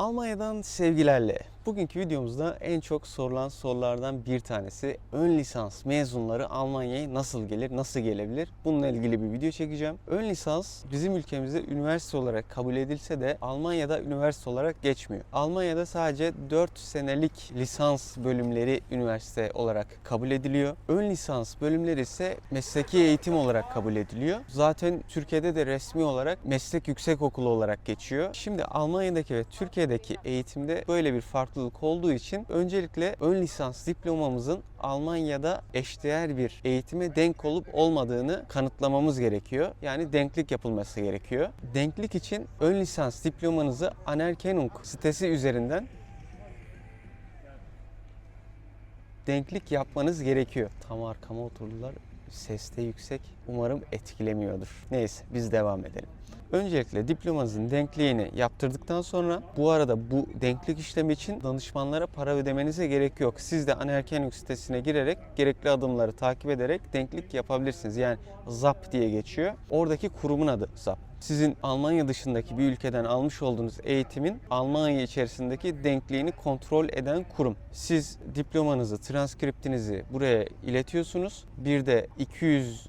Almanya'dan sevgilerle. Bugünkü videomuzda en çok sorulan sorulardan bir tanesi ön lisans mezunları Almanya'ya nasıl gelir, nasıl gelebilir? Bununla ilgili bir video çekeceğim. Ön lisans bizim ülkemizde üniversite olarak kabul edilse de Almanya'da üniversite olarak geçmiyor. Almanya'da sadece 4 senelik lisans bölümleri üniversite olarak kabul ediliyor. Ön lisans bölümleri ise mesleki eğitim olarak kabul ediliyor. Zaten Türkiye'de de resmi olarak meslek yüksekokulu olarak geçiyor. Şimdi Almanya'daki ve Türkiye'deki eğitimde böyle bir farklılık olduğu için öncelikle ön lisans diplomamızın Almanya'da eşdeğer bir eğitime denk olup olmadığını kanıtlamamız gerekiyor. Yani denklik yapılması gerekiyor. Denklik için ön lisans diplomanızı Anerkennung sitesi üzerinden denklik yapmanız gerekiyor. Tam arkama oturdular. Ses de yüksek. Umarım etkilemiyordur. Neyse biz devam edelim. Öncelikle diplomanızın denkliğini yaptırdıktan sonra bu arada bu denklik işlemi için danışmanlara para ödemenize gerek yok. Siz de Anerkennung sitesine girerek gerekli adımları takip ederek denklik yapabilirsiniz. Yani ZAP diye geçiyor. Oradaki kurumun adı ZAP sizin Almanya dışındaki bir ülkeden almış olduğunuz eğitimin Almanya içerisindeki denkliğini kontrol eden kurum. Siz diplomanızı, transkriptinizi buraya iletiyorsunuz. Bir de 200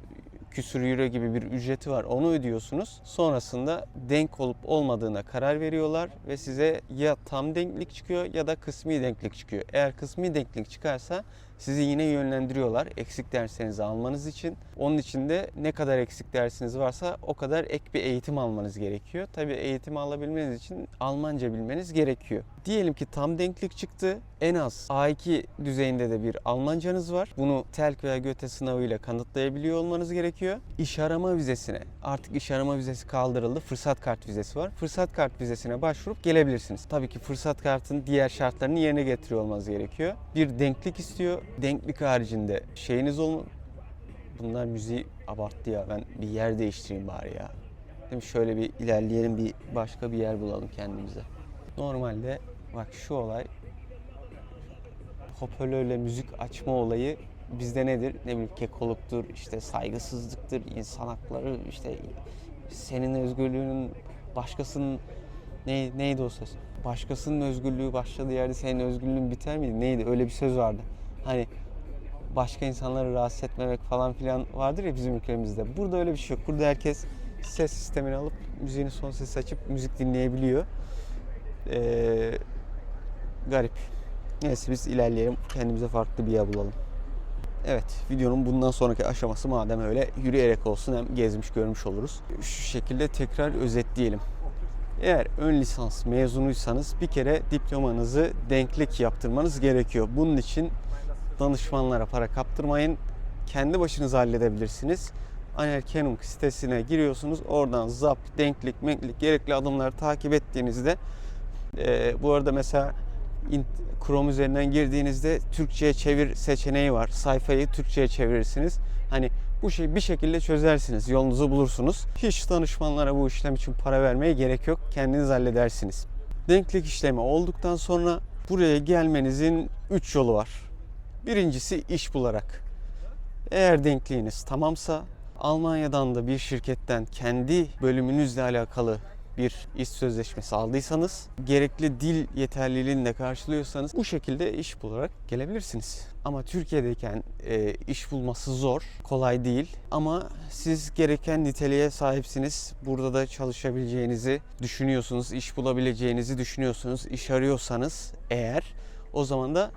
küsür euro gibi bir ücreti var onu ödüyorsunuz. Sonrasında denk olup olmadığına karar veriyorlar ve size ya tam denklik çıkıyor ya da kısmi denklik çıkıyor. Eğer kısmi denklik çıkarsa sizi yine yönlendiriyorlar eksik derslerinizi almanız için. Onun için de ne kadar eksik dersiniz varsa o kadar ek bir eğitim almanız gerekiyor. Tabii eğitim alabilmeniz için Almanca bilmeniz gerekiyor. Diyelim ki tam denklik çıktı. En az A2 düzeyinde de bir Almancanız var. Bunu TELK veya GÖTE sınavıyla kanıtlayabiliyor olmanız gerekiyor. İş arama vizesine artık iş arama vizesi kaldırıldı. Fırsat kart vizesi var. Fırsat kart vizesine başvurup gelebilirsiniz. Tabii ki fırsat kartın diğer şartlarını yerine getiriyor olmanız gerekiyor. Bir denklik istiyor. Denklik haricinde şeyiniz olma... Bunlar müziği abarttı ya. Ben bir yer değiştireyim bari ya. Değil mi? Şöyle bir ilerleyelim bir başka bir yer bulalım kendimize. Normalde bak şu olay hoparlörle müzik açma olayı bizde nedir? Ne bileyim kekoluktur, işte saygısızlıktır, insan hakları, işte senin özgürlüğünün başkasının ne, neydi o söz? Başkasının özgürlüğü başladığı yerde senin özgürlüğün biter miydi? Neydi? Öyle bir söz vardı. Hani başka insanları rahatsız etmemek falan filan vardır ya bizim ülkemizde. Burada öyle bir şey yok. Burada herkes ses sistemini alıp müziğini son ses açıp müzik dinleyebiliyor. Ee, garip. Neyse biz ilerleyelim. Kendimize farklı bir yer bulalım. Evet videonun bundan sonraki aşaması madem öyle yürüyerek olsun hem gezmiş görmüş oluruz. Şu şekilde tekrar özetleyelim. Eğer ön lisans mezunuysanız bir kere diplomanızı denklik yaptırmanız gerekiyor. Bunun için danışmanlara para kaptırmayın. Kendi başınıza halledebilirsiniz. Anerkennung sitesine giriyorsunuz. Oradan zap, denklik, menklik gerekli adımları takip ettiğinizde e, bu arada mesela Chrome üzerinden girdiğinizde Türkçe'ye çevir seçeneği var. Sayfayı Türkçe'ye çevirirsiniz. Hani bu şey bir şekilde çözersiniz. Yolunuzu bulursunuz. Hiç danışmanlara bu işlem için para vermeye gerek yok. Kendiniz halledersiniz. Denklik işlemi olduktan sonra buraya gelmenizin 3 yolu var. Birincisi iş bularak. Eğer denkliğiniz tamamsa Almanya'dan da bir şirketten kendi bölümünüzle alakalı bir iş sözleşmesi aldıysanız, gerekli dil yeterliliğini de karşılıyorsanız bu şekilde iş bularak gelebilirsiniz. Ama Türkiye'deyken e, iş bulması zor, kolay değil. Ama siz gereken niteliğe sahipsiniz. Burada da çalışabileceğinizi düşünüyorsunuz, iş bulabileceğinizi düşünüyorsunuz. İş arıyorsanız eğer o zaman da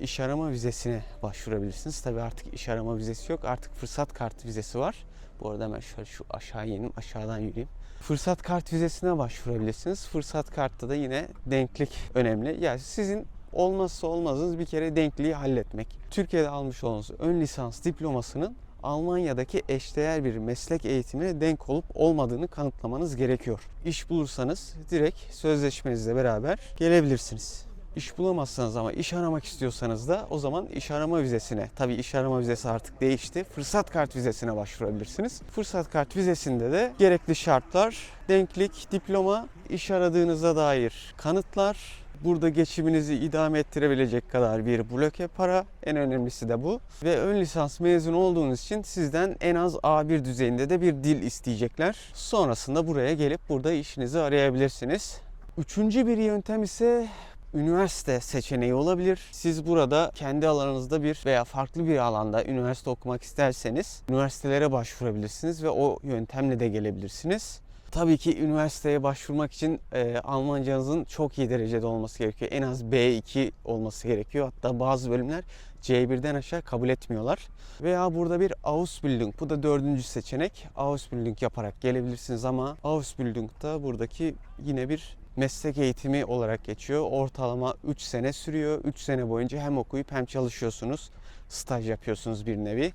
iş arama vizesine başvurabilirsiniz. Tabii artık iş arama vizesi yok. Artık fırsat kart vizesi var. Bu arada hemen şöyle şu aşağı ineyim, aşağıdan yürüyeyim. Fırsat kart vizesine başvurabilirsiniz. Fırsat kartta da yine denklik önemli. Yani sizin olmazsa olmazınız bir kere denkliği halletmek. Türkiye'de almış olduğunuz ön lisans diplomasının Almanya'daki eşdeğer bir meslek eğitimine denk olup olmadığını kanıtlamanız gerekiyor. İş bulursanız direkt sözleşmenizle beraber gelebilirsiniz. İş bulamazsanız ama iş aramak istiyorsanız da o zaman iş arama vizesine, tabii iş arama vizesi artık değişti. Fırsat kart vizesine başvurabilirsiniz. Fırsat kart vizesinde de gerekli şartlar, denklik, diploma, iş aradığınıza dair kanıtlar, burada geçiminizi idame ettirebilecek kadar bir bloke para. En önemlisi de bu. Ve ön lisans mezun olduğunuz için sizden en az A1 düzeyinde de bir dil isteyecekler. Sonrasında buraya gelip burada işinizi arayabilirsiniz. Üçüncü bir yöntem ise üniversite seçeneği olabilir. Siz burada kendi alanınızda bir veya farklı bir alanda üniversite okumak isterseniz üniversitelere başvurabilirsiniz ve o yöntemle de gelebilirsiniz. Tabii ki üniversiteye başvurmak için e, Almancanızın çok iyi derecede olması gerekiyor. En az B2 olması gerekiyor. Hatta bazı bölümler C1'den aşağı kabul etmiyorlar. Veya burada bir Ausbildung, bu da dördüncü seçenek. Ausbildung yaparak gelebilirsiniz ama Ausbildung da buradaki yine bir meslek eğitimi olarak geçiyor. Ortalama 3 sene sürüyor. 3 sene boyunca hem okuyup hem çalışıyorsunuz. Staj yapıyorsunuz bir nevi.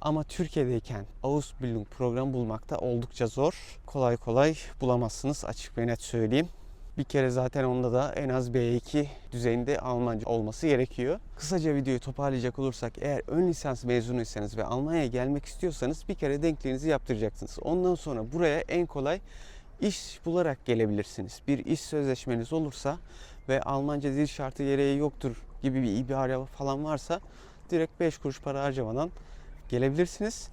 Ama Türkiye'deyken Ausbildung programı bulmakta oldukça zor. Kolay kolay bulamazsınız açık ve net söyleyeyim. Bir kere zaten onda da en az B2 düzeyinde Almanca olması gerekiyor. Kısaca videoyu toparlayacak olursak eğer ön lisans mezunuysanız ve Almanya'ya gelmek istiyorsanız bir kere denkliğinizi yaptıracaksınız. Ondan sonra buraya en kolay iş bularak gelebilirsiniz. Bir iş sözleşmeniz olursa ve Almanca dil şartı gereği yoktur gibi bir ibare falan varsa direkt 5 kuruş para harcamadan gelebilirsiniz.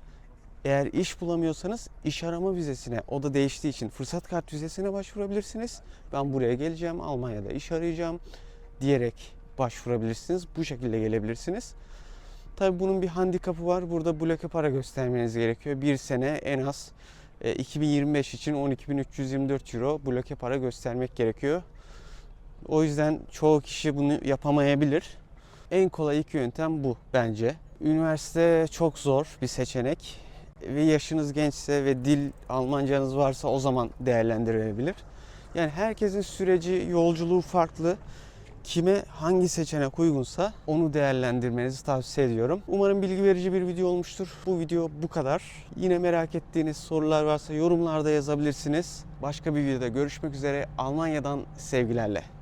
Eğer iş bulamıyorsanız iş arama vizesine, o da değiştiği için fırsat kart vizesine başvurabilirsiniz. Ben buraya geleceğim, Almanya'da iş arayacağım diyerek başvurabilirsiniz. Bu şekilde gelebilirsiniz. Tabii bunun bir handikapı var. Burada bloke para göstermeniz gerekiyor. Bir sene en az 2025 için 12.324 euro bloke para göstermek gerekiyor. O yüzden çoğu kişi bunu yapamayabilir. En kolay iki yöntem bu bence. Üniversite çok zor bir seçenek ve yaşınız gençse ve dil Almancanız varsa o zaman değerlendirilebilir. Yani herkesin süreci, yolculuğu farklı. Kime hangi seçenek uygunsa onu değerlendirmenizi tavsiye ediyorum. Umarım bilgi verici bir video olmuştur. Bu video bu kadar. Yine merak ettiğiniz sorular varsa yorumlarda yazabilirsiniz. Başka bir videoda görüşmek üzere. Almanya'dan sevgilerle.